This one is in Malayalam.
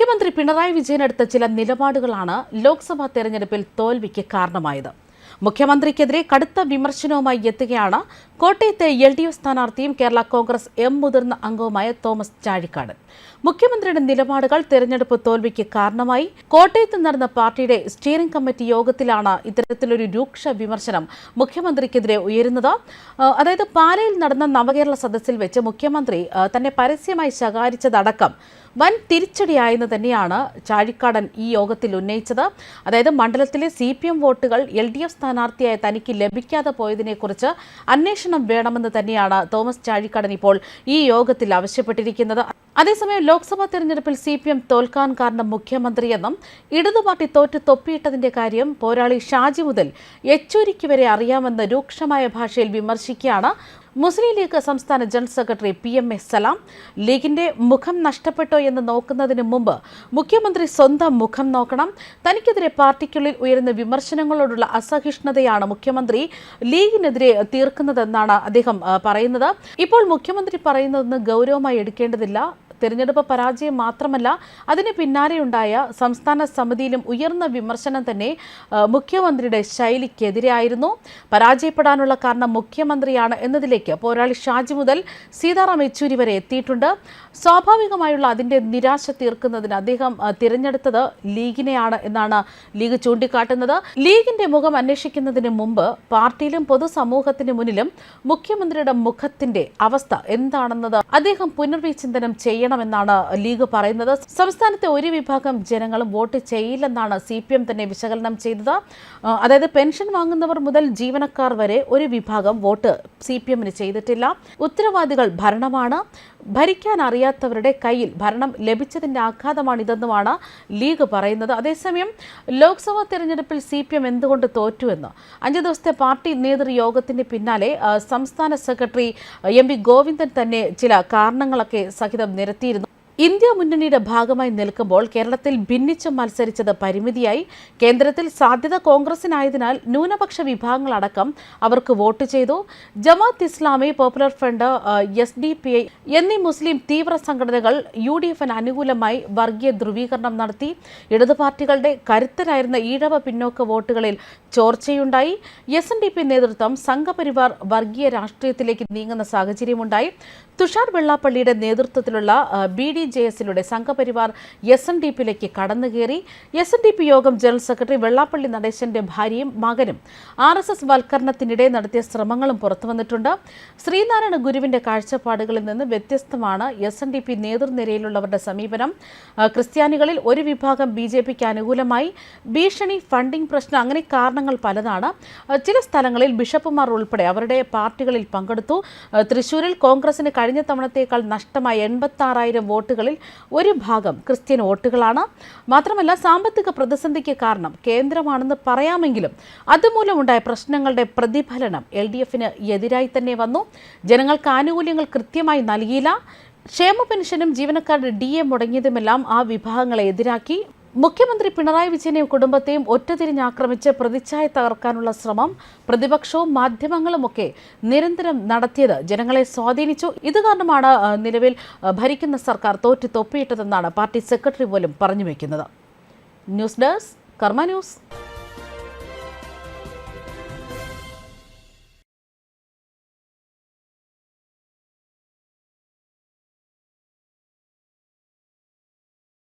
മുഖ്യമന്ത്രി പിണറായി വിജയൻ എടുത്ത ചില നിലപാടുകളാണ് ലോക്സഭാ തെരഞ്ഞെടുപ്പിൽ തോൽവിക്ക് കാരണമായത്. മുഖ്യമന്ത്രിക്കെതിരെ കടുത്ത വിമർശനവുമായി എത്തുകയാണ് കോട്ടയത്തെ എൽ ഡി എഫ് സ്ഥാനാർത്ഥിയും കേരള കോൺഗ്രസ് എം മുതിർന്ന അംഗവുമായ തോമസ് ചാഴിക്കാടൻ മുഖ്യമന്ത്രിയുടെ നിലപാടുകൾ തെരഞ്ഞെടുപ്പ് തോൽവിക്ക് കാരണമായി. കോട്ടയത്ത് നടന്ന പാർട്ടിയുടെ സ്റ്റിയറിംഗ് കമ്മിറ്റി യോഗത്തിലാണ് ഇത്തരത്തിലൊരു രൂക്ഷ വിമർശനം മുഖ്യമന്ത്രിക്കെതിരെ ഉയരുന്നത്. അതായത് പാലയിൽ നടന്ന നവകേരള സദസ്സിൽ വെച്ച് മുഖ്യമന്ത്രി തന്നെ പരസ്യമായി ശകാരിച്ചതടക്കം വൻ തിരിച്ചടിയായെന്ന് തന്നെയാണ് ചാഴിക്കാടൻ ഈ യോഗത്തിൽ ഉന്നയിച്ചത്. അതായത് മണ്ഡലത്തിലെ സി പി എം വോട്ടുകൾ എൽ ഡി എഫ് സ്ഥാനാർത്ഥിയായ തനിക്ക് ലഭിക്കാതെ പോയതിനെക്കുറിച്ച് അന്വേഷണം വേണമെന്ന് തന്നെയാണ് തോമസ് ചാഴിക്കാടൻ ഇപ്പോൾ ഈ യോഗത്തിൽ ആവശ്യപ്പെട്ടിരിക്കുന്നത്. അതേസമയം ലോക്സഭാ തെരഞ്ഞെടുപ്പിൽ സി പി എം തോൽക്കാൻ കാരണം മുഖ്യമന്ത്രിയെന്നും ഇടതുപാർട്ടി തോറ്റ് തൊപ്പിയിട്ടതിന്റെ കാര്യം പോരാളി ഷാജി മുതൽ യെച്ചൂരിക്ക് വരെ അറിയാമെന്ന് രൂക്ഷമായ ഭാഷയിൽ വിമർശിക്കുകയാണ്. മുസ്ലിം ലീഗ് സംസ്ഥാന general secretary P M S Salam. ലീഗിന്റെ മുഖം നഷ്ടപ്പെട്ടോ എന്ന് നോക്കുന്നതിന് മുമ്പ് മുഖ്യമന്ത്രി സ്വന്തം മുഖം നോക്കണം. തനിക്കെതിരെ പാർട്ടിക്കുള്ളിൽ ഉയരുന്ന വിമർശനങ്ങളോടുള്ള അസഹിഷ്ണുതയാണ് മുഖ്യമന്ത്രി ലീഗിനെതിരെ തീർക്കുന്നതെന്നാണ് അദ്ദേഹം പറയുന്നത്. ഇപ്പോൾ മുഖ്യമന്ത്രി പറയുന്നതെന്ന് ഗൗരവമായി എടുക്കേണ്ടതില്ല. തെരഞ്ഞെടുപ്പ് പരാജയം മാത്രമല്ല അതിന് പിന്നാലെയുണ്ടായ സംസ്ഥാന സമിതിയിലും ഉയർന്ന വിമർശനം തന്നെ മുഖ്യമന്ത്രിയുടെ ശൈലിക്കെതിരെയായിരുന്നു. പരാജയപ്പെടാനുള്ള കാരണം മുഖ്യമന്ത്രിയാണ് എന്നതിലേക്ക് പോരാളി ഷാജി മുതൽ സീതാറാം യെച്ചൂരി വരെ എത്തിയിട്ടുണ്ട്. സ്വാഭാവികമായുള്ള അതിന്റെ നിരാശ തീർക്കുന്നതിന് അദ്ദേഹം തിരഞ്ഞെടുത്തത് ലീഗിനെയാണ് എന്നാണ് ലീഗ് ചൂണ്ടിക്കാട്ടുന്നത്. ലീഗിന്റെ മുഖം അന്വേഷിക്കുന്നതിന് മുമ്പ് പാർട്ടിയിലും പൊതുസമൂഹത്തിന് മുന്നിലും മുഖ്യമന്ത്രിയുടെ മുഖത്തിന്റെ അവസ്ഥ എന്താണെന്നത് അദ്ദേഹം പുനർവിചിന്തനം ചെയ്യണമെന്നാണ് ലീഗ് പറയുന്നത്. സംസ്ഥാനത്തെ ഒരു വിഭാഗം ജനങ്ങളും വോട്ട് ചെയ്യില്ലെന്നാണ് സി പി എം തന്നെ വിശകലനം ചെയ്തത്. അതായത് പെൻഷൻ വാങ്ങുന്നവർ മുതൽ ജീവനക്കാർ വരെ ഒരു വിഭാഗം വോട്ട് സി പി എമ്മിന് ചെയ്തിട്ടില്ല. ഉത്തരവാദികൾ ഭരണമാണ്. ഭരിക്കാൻ അറിയാത്തവരുടെ കയ്യിൽ ഭരണം ലഭിച്ചതിന്റെ ആഘാതമാണിതെന്നുമാണ് ലീഗ് പറയുന്നത്. അതേസമയം ലോക്സഭാ തെരഞ്ഞെടുപ്പിൽ സി പി എം എന്തുകൊണ്ട് തോറ്റുവെന്ന് അഞ്ച് ദിവസത്തെ പാർട്ടി നേതൃയോഗത്തിന് പിന്നാലെ സംസ്ഥാന സെക്രട്ടറി എം ഗോവിന്ദൻ തന്നെ ചില കാരണങ്ങളൊക്കെ സഹിതം നിരത്തിയിരുന്നു. ഇന്ത്യ മുന്നണിയുടെ ഭാഗമായി നിൽക്കുമ്പോൾ കേരളത്തിൽ ഭിന്നിച്ച് മത്സരിച്ചത് പരിമിതിയായി. കേന്ദ്രത്തിൽ സാധ്യത കോൺഗ്രസിനായതിനാൽ ന്യൂനപക്ഷ വിഭാഗങ്ങളടക്കം അവർക്ക് വോട്ട് ചെയ്തു. Jamaat Islami popular front S D P I എന്നീ മുസ്ലിം തീവ്ര സംഘടനകൾ യു ഡി എഫിന് അനുകൂലമായി വർഗീയ ധ്രുവീകരണം നടത്തി. ഇടതു പാർട്ടികളുടെ കരുത്തരായിരുന്ന ഈഴവ പിന്നോക്ക വോട്ടുകളിൽ ചോർച്ചയുണ്ടായി. എസ് എൻ ഡി പി നേതൃത്വം സംഘപരിവാർ വർഗീയ രാഷ്ട്രീയത്തിലേക്ക് നീങ്ങുന്ന സാഹചര്യമുണ്ടായി. തുഷാർ വെള്ളാപ്പള്ളിയുടെ നേതൃത്വത്തിലുള്ള ബി ഡി ജെ എസിലൂടെ സംഘപരിവാർ എസ് എൻ ഡി പിയിലേക്ക് കടന്നുകയറി. എസ് എൻ ഡി പി യോഗം ജനറൽ സെക്രട്ടറി വെള്ളാപ്പള്ളി നടേശന്റെ ഭാര്യയും മകനും. ആർ എസ് എസ് വൽക്കരണത്തിനിടെ നടത്തിയ ശ്രമങ്ങളും പുറത്തുവന്നിട്ടുണ്ട് ശ്രീനാരായണ ഗുരുവിന്റെ കാഴ്ചപ്പാടുകളിൽ നിന്ന് വ്യത്യസ്തമാണ് എസ് എൻ ഡി പി നേതൃനിരയിലുള്ളവരുടെ സമീപനം. ക്രിസ്ത്യാനികളിൽ ഒരു വിഭാഗം ബി ജെ പിക്ക് അനുകൂലമായി. ഭീഷണി ഫണ്ടിംഗ് പ്രശ്നം അങ്ങനെ കാരണങ്ങൾ പലതാണ്. ചില സ്ഥലങ്ങളിൽ ബിഷപ്പുമാർ ഉൾപ്പെടെ അവരുടെ പാർട്ടികളിൽ പങ്കെടുത്തു. തൃശൂരിൽ കോൺഗ്രസിന് കഴിഞ്ഞ തവണത്തേക്കാൾ നഷ്ടമായ എൺപത്തി ആറായിരം വോട്ടുകളിൽ ഒരു ഭാഗം ക്രിസ്ത്യൻ വോട്ടുകളാണ്. മാത്രമല്ല സാമ്പത്തിക പ്രതിസന്ധിക്ക് കാരണം കേന്ദ്രമാണെന്ന് പറയാമെങ്കിലും അതുമൂലമുണ്ടായ പ്രശ്നങ്ങളുടെ പ്രതിഫലനം എൽ ഡി എഫിന് എതിരായി തന്നെ വന്നു. ജനങ്ങൾക്ക് ആനുകൂല്യങ്ങൾ കൃത്യമായി നൽകിയില്ല. ക്ഷേമ പെൻഷനും ജീവനക്കാരുടെ ഡി എ മുടങ്ങിയതുമെല്ലാം ആ വിഭാഗങ്ങളെ എതിരാക്കി. മുഖ്യമന്ത്രി പിണറായി വിജയനെയും കുടുംബത്തെയും ഒറ്റതിരിഞ്ഞാക്രമിച്ച് പ്രതിച്ഛായ തകർക്കാനുള്ള ശ്രമം പ്രതിപക്ഷവും മാധ്യമങ്ങളുമൊക്കെ നിരന്തരം നടത്തിയത് ജനങ്ങളെ സ്വാധീനിച്ചു. ഇത് കാരണമാണ് നിലവിൽ ഭരിക്കുന്ന സർക്കാർ തോറ്റു തൊപ്പിയിട്ടതെന്നാണ് പാർട്ടി സെക്രട്ടറി പോലും പറഞ്ഞു വയ്ക്കുന്നത് ന്യൂസ് ഡെസ്ക് കർമ്മ ന്യൂസ്.